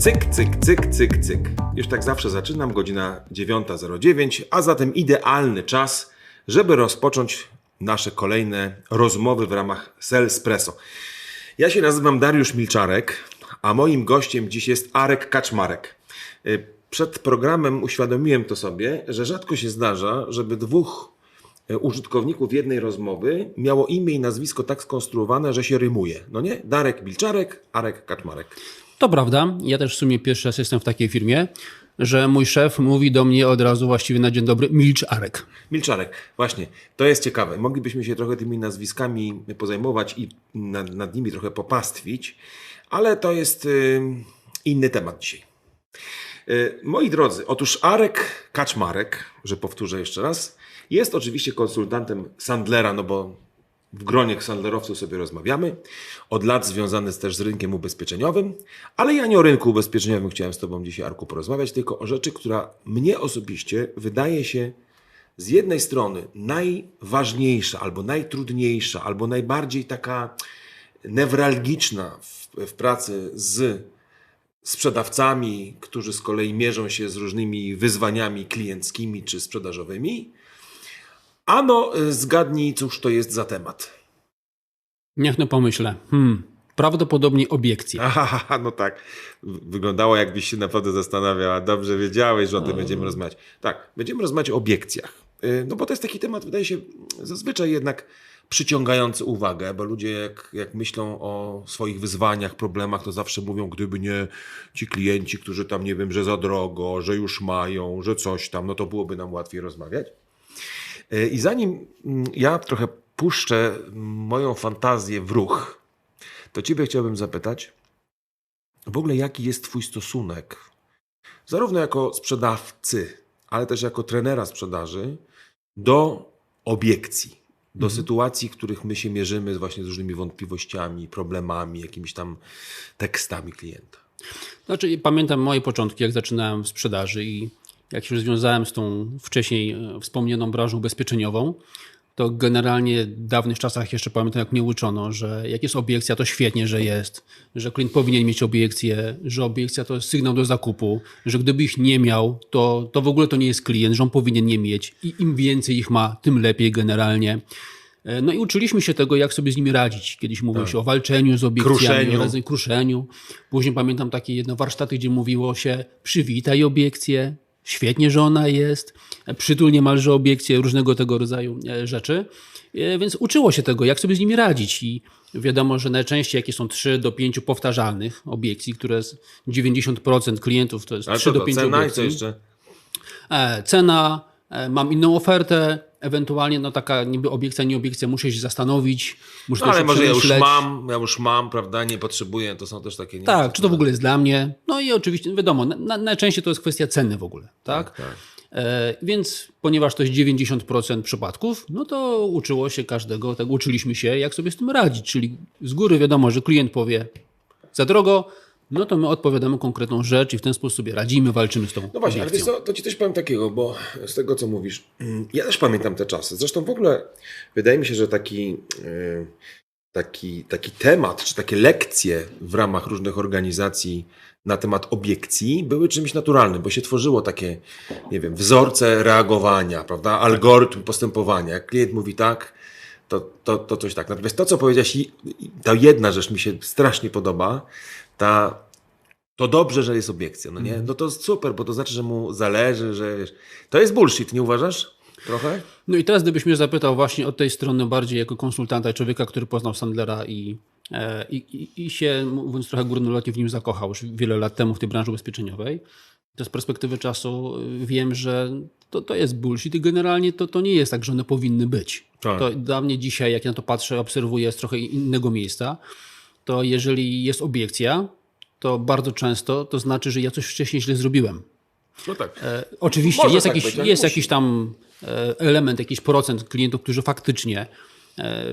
Cyk, cyk, cyk, cyk, cyk. Już tak zawsze zaczynam, godzina 9.09, a zatem idealny czas, żeby rozpocząć nasze kolejne rozmowy w ramach Selspresso. Ja się nazywam Dariusz Milczarek, a moim gościem dziś jest Arek Kaczmarek. Y, Przed programem uświadomiłem to sobie, że rzadko się zdarza, żeby dwóch y, użytkowników jednej rozmowy miało imię i nazwisko tak skonstruowane, że się rymuje. No nie? Darek Milczarek, Arek Kaczmarek. To prawda. Ja też w sumie pierwszy raz jestem w takiej firmie, że mój szef mówi do mnie od razu właściwie na dzień dobry milcz Arek. Milczarek, właśnie, to jest ciekawe. Moglibyśmy się trochę tymi nazwiskami pozajmować i nad, nad nimi trochę popastwić, ale to jest y, inny temat dzisiaj. Y, moi drodzy, otóż Arek Kaczmarek, że powtórzę jeszcze raz, jest oczywiście konsultantem Sandlera, no bo w gronie Sandlerowców sobie rozmawiamy. Od lat związany też z rynkiem ubezpieczeniowym, ale ja nie o rynku ubezpieczeniowym chciałem z Tobą dzisiaj, Arku, porozmawiać, tylko o rzeczy, która mnie osobiście wydaje się z jednej strony najważniejsza, albo najtrudniejsza, albo najbardziej taka newralgiczna w, w pracy z sprzedawcami, którzy z kolei mierzą się z różnymi wyzwaniami klienckimi czy sprzedażowymi. Ano, y, zgadnij, cóż to jest za temat. Niech no pomyślę. Hmm, prawdopodobnie obiekcje. Aha, no tak. Wyglądało, jakbyś się naprawdę zastanawiał, a dobrze wiedziałeś, że o tym będziemy rozmawiać. Tak, będziemy rozmawiać o obiekcjach. Y, No bo to jest taki temat, wydaje się, zazwyczaj jednak przyciągający uwagę, bo ludzie jak, jak myślą o swoich wyzwaniach, problemach, to zawsze mówią, gdyby nie ci klienci, którzy tam, nie wiem, że za drogo, że już mają, że coś tam, no to byłoby nam łatwiej rozmawiać. Y, I zanim mm, ja trochę puszczę moją fantazję w ruch, to Ciebie chciałbym zapytać, w ogóle jaki jest Twój stosunek, zarówno jako sprzedawcy, ale też jako trenera sprzedaży, do obiekcji, do sytuacji, w których my się mierzymy właśnie z różnymi wątpliwościami, problemami, jakimiś tam tekstami klienta. Znaczy, pamiętam moje początki, jak zaczynałem w sprzedaży i jak się związałem z tą wcześniej e, wspomnianą branżą ubezpieczeniową, to generalnie w dawnych czasach jeszcze pamiętam, jak mnie uczono, że jak jest obiekcja, to świetnie, że jest, że klient powinien mieć obiekcję, że obiekcja to jest sygnał do zakupu, że gdyby ich nie miał, to, to w ogóle to nie jest klient, że on powinien nie mieć i im więcej ich ma, tym lepiej generalnie. E, No i uczyliśmy się tego, jak sobie z nimi radzić. Kiedyś mówiło się o walczeniu z obiekcjami, Kruszeniu. o razy- kruszeniu. Później pamiętam takie jedno warsztaty, gdzie mówiło się przywitaj obiekcję, świetnie, że ona jest, przytul niemalże obiekcję, różnego tego rodzaju e, rzeczy. E, Więc uczyło się tego, jak sobie z nimi radzić i wiadomo, że najczęściej jakie są 3 do 5 powtarzalnych obiekcji, które z 90% klientów to jest Ale 3 co do to, 5 cena i obiekcji co jeszcze? e, cena, mam inną ofertę, ewentualnie no taka niby obiekcja, nie obiekcja, muszę się zastanowić, muszę No, ale może ja już mam, ja już mam, prawda, nie potrzebuję, to są też takie... Nie Tak, czy to w ogóle jest dla mnie? No i oczywiście, wiadomo, na, na, najczęściej to jest kwestia ceny w ogóle, tak? tak. E, więc ponieważ to jest 90% przypadków, no to uczyło się każdego, tak uczyliśmy się, jak sobie z tym radzić, czyli z góry wiadomo, że klient powie za drogo, no to my odpowiadamy konkretną rzecz i w ten sposób radzimy, walczymy z tą No właśnie, ale wiesz co, to ci też powiem takiego, bo z tego co mówisz, mm, ja też pamiętam te czasy. Zresztą w ogóle wydaje mi się, że taki, yy, taki, taki temat, czy takie lekcje w ramach różnych organizacji na temat obiekcji były czymś naturalnym, bo się tworzyło takie, nie wiem, wzorce reagowania, prawda, algorytm postępowania. Jak klient mówi tak, to, to, to coś tak. Natomiast to, co powiedziałeś, ta jedna rzecz mi się strasznie podoba, ta to dobrze, że jest obiekcja, no nie? No to super, bo to znaczy, że mu zależy, że wiesz. To jest bullshit, nie uważasz? Trochę? No i teraz gdybyś mnie zapytał właśnie od tej strony bardziej jako konsultanta, człowieka, który poznał Sandlera i, e, i, i, i się, mówiąc trochę górnolotnie, w nim zakochał już wiele lat temu w tej branży ubezpieczeniowej, to z perspektywy czasu y, wiem, że to, to jest bullshit i generalnie to, to nie jest tak, że one powinny być. Tak. To dla mnie dzisiaj, jak na to patrzę, obserwuję z trochę innego miejsca, to jeżeli jest obiekcja, to bardzo często to znaczy, że ja coś wcześniej źle zrobiłem. No tak. E, Oczywiście Może jest, tak jakiś, być, jest musi. jakiś tam e, element, jakiś procent klientów, którzy faktycznie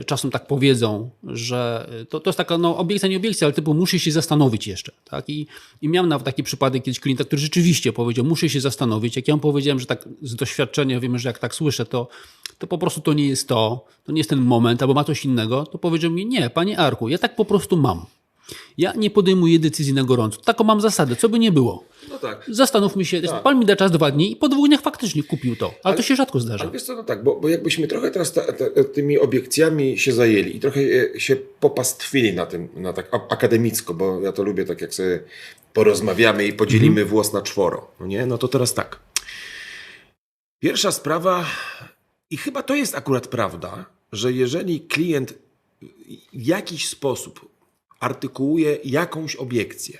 czasem tak powiedzą, że to, to jest taka no, obiekcja, nie obiekcja, ale typu muszę się zastanowić jeszcze. Tak? I, I miałem nawet taki przypadek kiedyś klienta, który rzeczywiście powiedział, muszę się zastanowić. Jak ja mu powiedziałem, że tak z doświadczenia wiemy, że jak tak słyszę, to, to po prostu to nie jest to, to nie jest ten moment, albo ma coś innego, to powiedział mi, nie, panie Arku, ja tak po prostu mam. Ja nie podejmuję decyzji na gorąco. Taką mam zasadę, co by nie było. No tak. Zastanówmy się, pan mi da czas dwa dni i po dwóch dniach faktycznie kupił to. Ale, to się rzadko zdarza. Ale wiesz co, no tak, bo, bo jakbyśmy trochę teraz ta, ta, tymi obiekcjami się zajęli i trochę e, się popastwili na tym, na tak akademicko, bo ja to lubię tak jak sobie porozmawiamy i podzielimy włos na czworo, no nie? No to teraz tak. Pierwsza sprawa i chyba to jest akurat prawda, że jeżeli klient w jakiś sposób artykułuje jakąś obiekcję,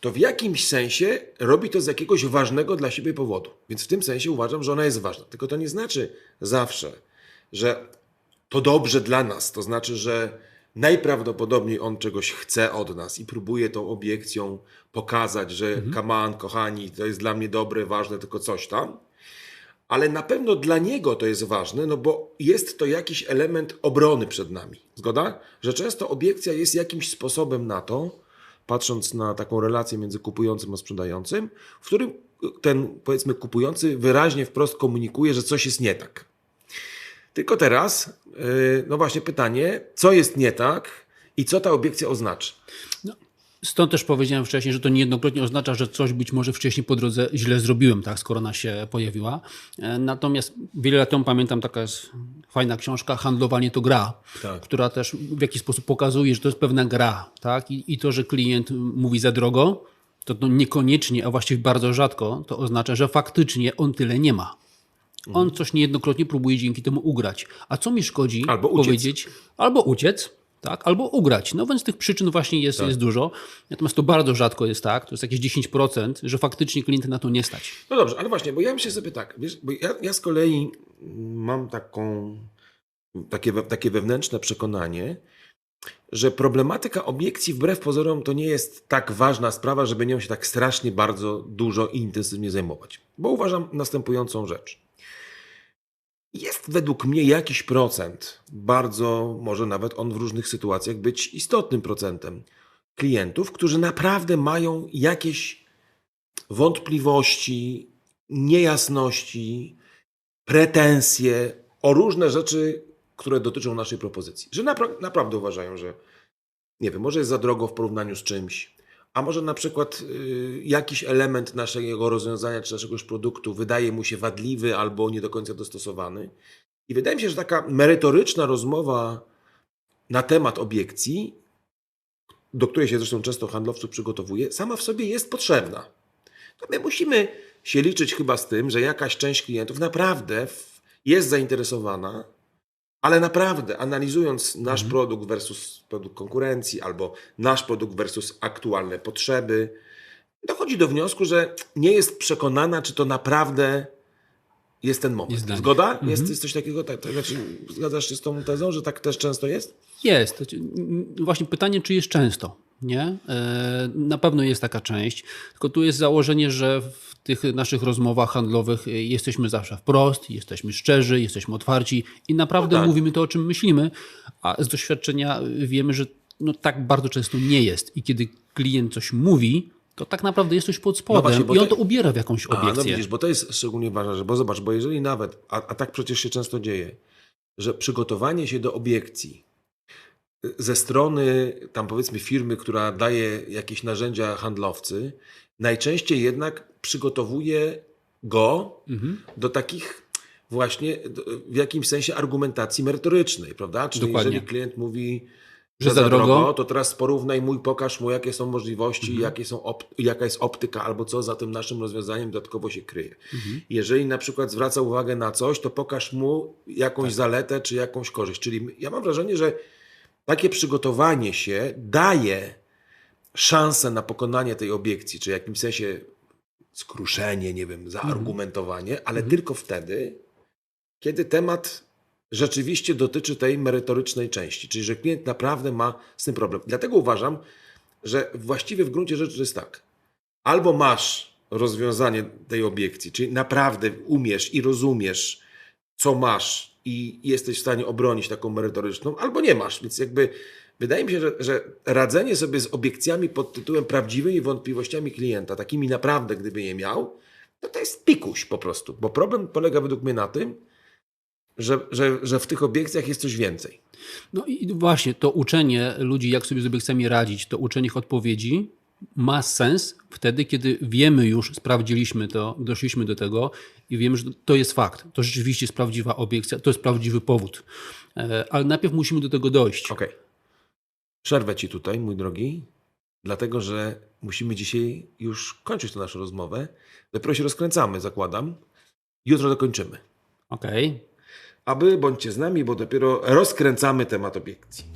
to w jakimś sensie robi to z jakiegoś ważnego dla siebie powodu. Więc w tym sensie uważam, że ona jest ważna. Tylko to nie znaczy zawsze, że to dobrze dla nas. To znaczy, że najprawdopodobniej on czegoś chce od nas i próbuje tą obiekcją pokazać, że come on, kochani, to jest dla mnie dobre, ważne, tylko coś tam. Ale na pewno dla niego to jest ważne, no bo jest to jakiś element obrony przed nami. Zgoda? Że często obiekcja jest jakimś sposobem na to, patrząc na taką relację między kupującym a sprzedającym, w którym ten, powiedzmy, kupujący wyraźnie wprost komunikuje, że coś jest nie tak. Tylko teraz, yy, no właśnie pytanie, co jest nie tak i co ta obiekcja oznacza? Stąd też powiedziałem wcześniej, że to niejednokrotnie oznacza, że coś być może wcześniej po drodze źle zrobiłem, tak, skoro ona się pojawiła. E, Natomiast wiele lat temu pamiętam taka jest fajna książka Handlowanie to gra, Tak. która też w jakiś sposób pokazuje, że to jest pewna gra, tak? I, i to, że klient mówi za drogo, to, to niekoniecznie, a właściwie bardzo rzadko, to oznacza, że faktycznie on tyle nie ma. On coś niejednokrotnie próbuje dzięki temu ugrać. A co mi szkodzi Albo powiedzieć? Albo uciec, tak, albo ugrać. No więc tych przyczyn właśnie jest, jest dużo. Natomiast to bardzo rzadko jest tak, to jest jakieś 10%, że faktycznie klient na to nie stać. No dobrze, ale właśnie, bo ja myślę sobie tak, wiesz, bo ja, ja z kolei mam taką, takie, takie wewnętrzne przekonanie, że problematyka obiekcji wbrew pozorom to nie jest tak ważna sprawa, żeby nią się tak strasznie bardzo dużo i intensywnie zajmować. Bo uważam następującą rzecz. Jest według mnie jakiś procent, bardzo może nawet on w różnych sytuacjach być istotnym procentem klientów, którzy naprawdę mają jakieś wątpliwości, niejasności, pretensje o różne rzeczy, które dotyczą naszej propozycji. Że napra- naprawdę uważają, że nie wiem, może jest za drogo w porównaniu z czymś, a może na przykład y, jakiś element naszego rozwiązania czy naszego produktu wydaje mu się wadliwy albo nie do końca dostosowany. I wydaje mi się, że taka merytoryczna rozmowa na temat obiekcji, do której się zresztą często handlowców przygotowuje, sama w sobie jest potrzebna. To my musimy się liczyć chyba z tym, że jakaś część klientów naprawdę jest zainteresowana, ale naprawdę analizując nasz produkt versus produkt konkurencji albo nasz produkt versus aktualne potrzeby, dochodzi do wniosku, że nie jest przekonana, czy to naprawdę jest ten moment. Jest. Zgoda? Jest, jest coś takiego? Tak, tak, znaczy, zgadzasz się z tą tezą, że tak też często jest? Jest. Właśnie pytanie, czy jest często, nie? E, Na pewno jest taka część, tylko tu jest założenie, że w tych naszych rozmowach handlowych e, jesteśmy zawsze wprost, jesteśmy szczerzy, jesteśmy otwarci i naprawdę No tak. mówimy to, o czym myślimy, a z doświadczenia wiemy, że no tak bardzo często nie jest i kiedy klient coś mówi, to tak naprawdę jest coś pod spodem właśnie, bo i on to- ubiera w jakąś A, no obiekcję. widzisz, bo to jest szczególnie ważne, że, bo zobacz, bo jeżeli nawet, a, a tak przecież się często dzieje, że przygotowanie się do obiekcji ze strony tam powiedzmy firmy, która daje jakieś narzędzia handlowcy, najczęściej jednak przygotowuje go Mhm. do takich właśnie w jakimś sensie argumentacji merytorycznej, prawda? Czyli Dokładnie. jeżeli klient mówi, Że za za drogo, drogo, to teraz porównaj mój, pokaż mu, jakie są możliwości, Mhm. jakie są jaka jest optyka, albo co za tym naszym rozwiązaniem dodatkowo się kryje. Mhm. Jeżeli na przykład zwraca uwagę na coś, to pokaż mu jakąś Tak. zaletę czy jakąś korzyść. Czyli ja mam wrażenie, że takie przygotowanie się daje szansę na pokonanie tej obiekcji, czy w jakimś sensie skruszenie, nie wiem, zaargumentowanie, ale Mhm. tylko wtedy, kiedy temat rzeczywiście dotyczy tej merytorycznej części, czyli że klient naprawdę ma z tym problem. Dlatego uważam, że właściwie w gruncie rzeczy jest tak. Albo masz rozwiązanie tej obiekcji, czyli naprawdę umiesz i rozumiesz, co masz i jesteś w stanie obronić taką merytoryczną, albo nie masz. Więc jakby wydaje mi się, że, że radzenie sobie z obiekcjami pod tytułem prawdziwymi wątpliwościami klienta, takimi naprawdę, gdyby je miał, no to jest pikuś po prostu. Bo problem polega według mnie na tym, że, że, że w tych obiekcjach jest coś więcej. No i właśnie to uczenie ludzi, jak sobie z obiekcjami radzić, to uczenie ich odpowiedzi ma sens wtedy, kiedy wiemy już, sprawdziliśmy to, doszliśmy do tego i wiemy, że to jest fakt. To rzeczywiście jest prawdziwa obiekcja, to jest prawdziwy powód. E, Ale najpierw musimy do tego dojść. Okej. Przerwę ci tutaj, mój drogi, dlatego że musimy dzisiaj już kończyć tę naszą rozmowę. Dopiero się rozkręcamy, zakładam. Jutro dokończymy. Okej. Aby bądźcie z nami, bo dopiero rozkręcamy temat obiekcji.